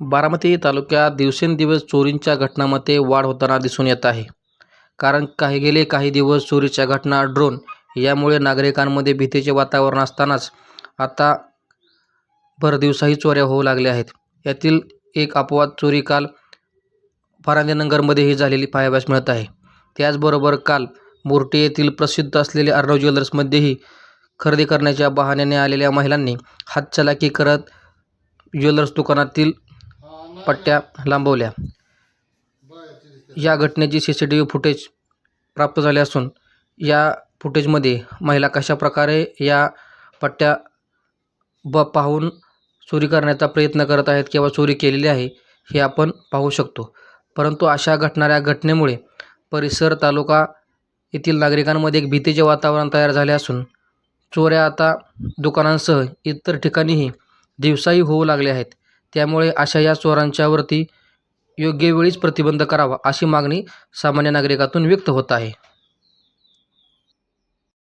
बारामती तालुक्यात दिवसेंदिवस चोरींच्या घटनांमध्ये वाढ होताना दिसून येत आहे. कारण काही गेले काही दिवस चोरीच्या घटना ड्रोन यामुळे नागरिकांमध्ये भीतीचे वातावरण असतानाच आता भरदिवसाही चोऱ्या होऊ लागल्या आहेत. यातील एक अपवाद चोरी काल फरांदेनगरमध्येही झालेली पाहाव्यास मिळत आहे. त्याचबरोबर काल मोर्टे येथील प्रसिद्ध असलेले अर्णव ज्वेलर्समध्येही खरेदी करण्याच्या बहाण्याने आलेल्या महिलांनी हातचलाकी करत ज्वेलर्स दुकानातील पट्ट्या लांबवल्या. या घटनेची C C T V footage प्राप्त झाले असून या फुटेजमध्ये महिला कशा प्रकारे या पट्ट्या ब पाहून चोरी करण्याचा प्रयत्न करत आहेत किंवा चोरी केलेली आहे हे आपण पाहू शकतो. परंतु अशा घटणाऱ्या घटनेमुळे परिसर तालुका येथील नागरिकांमध्ये एक भीतीचे वातावरण तयार झाले असून चोऱ्या आता दुकानांसह इतर ठिकाणीही दिवसाही होऊ लागले आहेत. त्यामुळे अशा या चोरांच्यावरती योग्य वेळीच प्रतिबंध करावा अशी मागणी सामान्य नागरिकातून व्यक्त होत आहे.